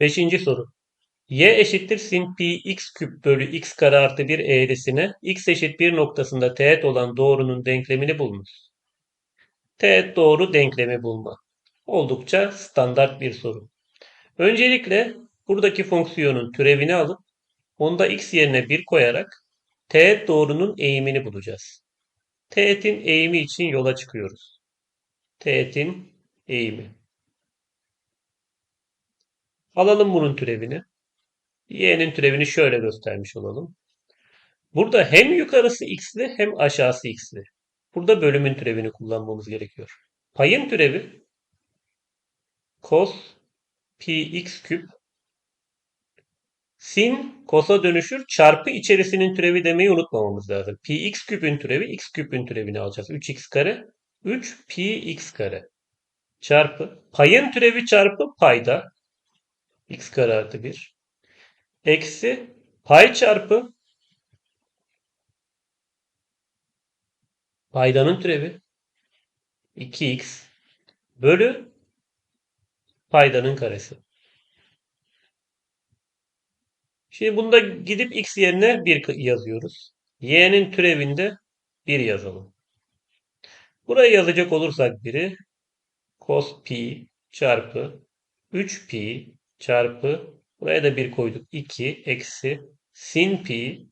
Beşinci soru. y eşittir sin pi x küp bölü x kare artı 1 eğrisine x eşit 1 noktasında teğet olan doğrunun denklemini bulunuz. Teğet doğru denklemi bulma. Oldukça standart bir soru. Öncelikle buradaki fonksiyonun türevini alıp onda x yerine 1 koyarak teğet doğrunun eğimini bulacağız. Teğetin eğimi için yola çıkıyoruz. Teğetin eğimi. Alalım bunun türevini. Y'nin türevini şöyle göstermiş olalım. Burada hem yukarısı x'li hem aşağısı x'li. Burada bölümün türevini kullanmamız gerekiyor. Payın türevi cos pi x küp sin kosa dönüşür çarpı içerisinin türevi demeyi unutmamamız lazım. Pi x küpün türevi x küpün türevini alacağız. 3x kare 3 pi x kare çarpı payın türevi çarpı payda x kare artı 1 eksi pay çarpı paydanın türevi 2x bölü paydanın karesi. Şimdi bunda gidip x yerine 1 yazıyoruz. y'nin türevinde 1 yazalım. Buraya yazacak olursak biri cos pi çarpı 3 pi çarpı buraya da 1 koyduk 2 eksi sin pi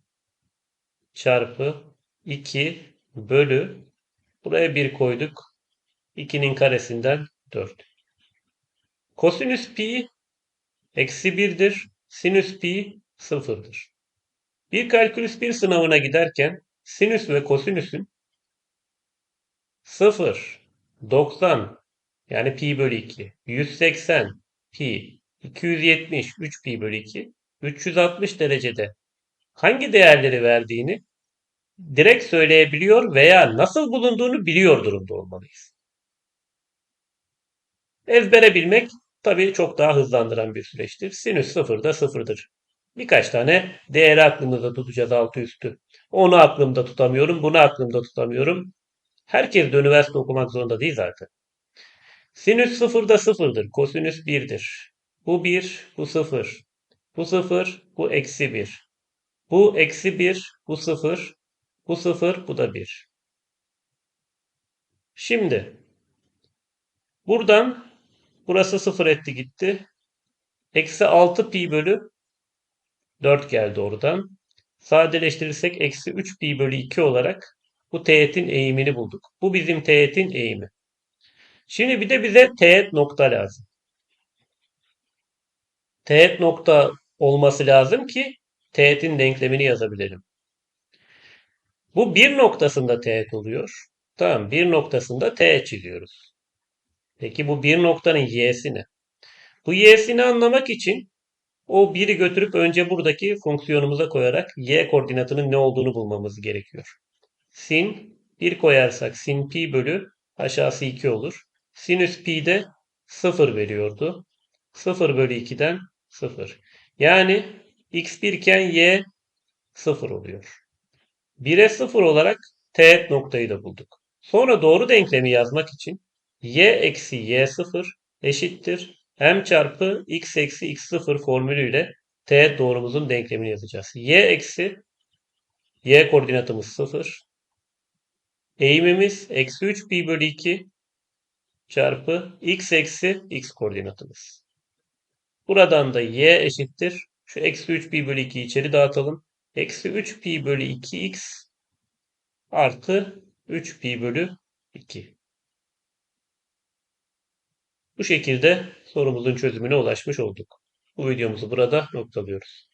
çarpı 2 bölü buraya 1 koyduk 2'nin karesinden 4. Kosinüs pi eksi 1'dir. Sinüs pi sıfırdır. Bir kalkülüs bir sınavına giderken sinüs ve kosinüsün 0, 90 yani pi bölü 2, 180 pi, 270 3 pi bölü 2, 360 derecede hangi değerleri verdiğini direkt söyleyebiliyor veya nasıl bulunduğunu biliyor durumda olmalıyız. Ezbere bilmek tabii çok daha hızlandıran bir süreçtir. Sinüs sıfırda sıfırdır. Birkaç tane değeri aklımızda tutacağız altı üstü. Onu aklımda tutamıyorum, bunu aklımda tutamıyorum. Herkes de üniversite okumak zorunda değil zaten. Sinüs sıfırda sıfırdır. Kosinüs birdir. Bu bir, bu sıfır. Bu sıfır, bu eksi bir. Bu eksi bir, bu sıfır. Bu sıfır, bu da bir. Şimdi buradan burası sıfır etti gitti. Eksi 6 pi bölü 4 geldi oradan. Sadeleştirirsek eksi 3 pi bölü 2 olarak bu teğetin eğimini bulduk. Bu bizim teğetin eğimi. Şimdi bir de bize teğet nokta lazım. Teğet nokta olması lazım ki teğetin denklemini yazabilelim. Bu bir noktasında teğet oluyor. Tamam bir noktasında teğet çiziyoruz. Peki bu bir noktanın y'si ne? Bu y'sini anlamak için o biri götürüp önce buradaki fonksiyonumuza koyarak y koordinatının ne olduğunu bulmamız gerekiyor. Sin 1 koyarsak sin pi bölü aşağısı 2 olur. Sinüs pi de 0 veriyordu. 0 bölü 2'den 0. Yani x1 iken y 0 oluyor. 1'e 0 olarak teğet noktayı da bulduk. Sonra doğru denklemi yazmak için y eksi y0 eşittir m çarpı x eksi x0 formülüyle teğet doğrumuzun denklemini yazacağız. y eksi y koordinatımız 0. Eğimimiz eksi 3 pi bölü 2 çarpı x eksi x koordinatımız. Buradan da y eşittir. Şu eksi 3 pi bölü 2'yi içeri dağıtalım. Eksi 3 pi bölü 2x artı 3 pi bölü 2. Bu şekilde sorumuzun çözümüne ulaşmış olduk. Bu videomuzu burada noktalıyoruz.